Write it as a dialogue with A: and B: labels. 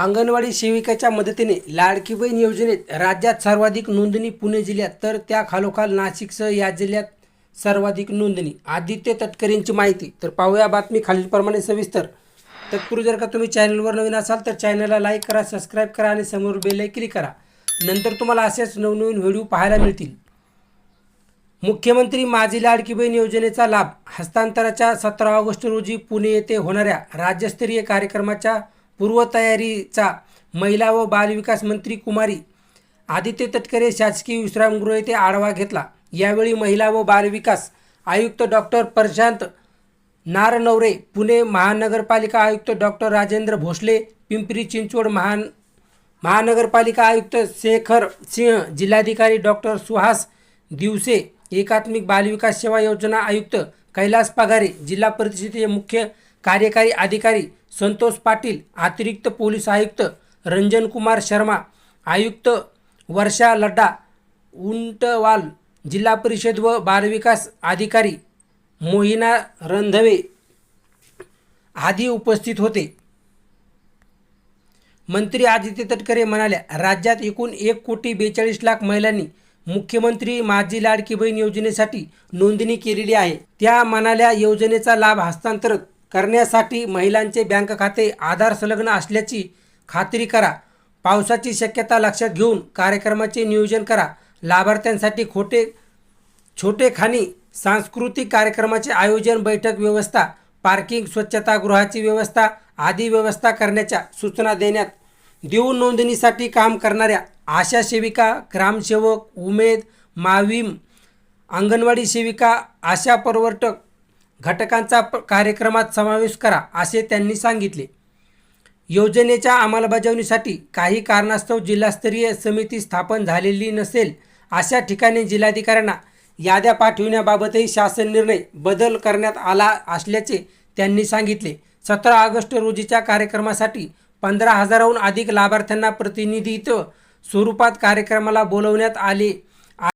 A: अंगणवाडी सेविकाच्या मदतीने लाडकी बहीण योजनेत राज्यात सर्वाधिक नोंदणी पुणे जिल्ह्यात. तर त्या खालोखाल नाशिकसह या जिल्ह्यात सर्वाधिक नोंदणी. आदित्य तटकरेंची माहिती. तर पाहूया बातमी खालीलप्रमाणे सविस्तर. तत्पूर्वी जर का तुम्ही चॅनलवर नवीन असाल तर चॅनलला लाईक करा सबस्क्राईब करा आणि समोर बेल क्लिक करा. नंतर तुम्हाला असेच नवनवीन व्हिडिओ पाहायला मिळतील. मुख्यमंत्री माझी लाडकी बहीण योजनेचा लाभ. हस्तांतराच्या सतरा ऑगस्ट रोजी पुणे येथे होणाऱ्या राज्यस्तरीय कार्यक्रमाच्या पूर्वतयारीचा महिला व बालविकास मंत्री कुमारी आदित्य तटकरे शासकीय विश्रामगृह येथे आढावा घेतला. यावेळी महिला व बालविकास आयुक्त डॉक्टर प्रशांत नारनवरे पुणे महानगरपालिका आयुक्त डॉक्टर राजेंद्र भोसले पिंपरी चिंचवड महान महानगरपालिका आयुक्त शेखर सिंह जिल्हाधिकारी डॉक्टर सुहास दिवसे एकात्मिक बालविकास सेवा योजना आयुक्त कैलास पगारे जिल्हा परिषदेचे मुख्य कार्यकारी अधिकारी संतोष पाटील अतिरिक्त पोलीस आयुक्त रंजन कुमार शर्मा आयुक्त वर्षा लड्डा उंटवाल जिल्हा परिषद व बालविकास अधिकारी मोहिना रंधवे आदी उपस्थित होते. मंत्री आदित्य तटकरे म्हणाल्या राज्यात एकूण एक कोटी बेचाळीस लाख महिलांनी मुख्यमंत्री माझी लाडकी बहीण योजनेसाठी नोंदणी केलेली आहे. त्या म्हणाल्या योजनेचा लाभ हस्तांतरित करण्यासाठी महिलांचे बँक खाते आधार संलग्न असल्याची खात्री करा. पावसाची शक्यता लक्षात घेऊन कार्यक्रमाचे नियोजन करा. लाभार्थ्यांसाठी खोटे छोटे खाणी सांस्कृतिक कार्यक्रमाचे आयोजन बैठक व्यवस्था पार्किंग स्वच्छतागृहाची व्यवस्था आदी व्यवस्था करण्याच्या सूचना देण्यात. देऊ नोंदणीसाठी काम करणाऱ्या आशा सेविका ग्रामसेवक उमेद माविम अंगणवाडी सेविका आशा परवर्तक घटकांचा प- कार्यक्रमात समावेश करा असे त्यांनी सांगितले. योजनेच्या अंमलबजावणीसाठी काही कारणास्तव जिल्हास्तरीय समिती स्थापन झालेली नसेल अशा ठिकाणी जिल्हाधिकाऱ्यांना याद्या पाठविण्याबाबतही शासन निर्णय बदल करण्यात आला असल्याचे त्यांनी सांगितले. सतरा ऑगस्ट रोजीच्या कार्यक्रमासाठी पंधरा हजाराहून अधिक लाभार्थ्यांना प्रतिनिधित्व स्वरूपात कार्यक्रमाला बोलवण्यात आले.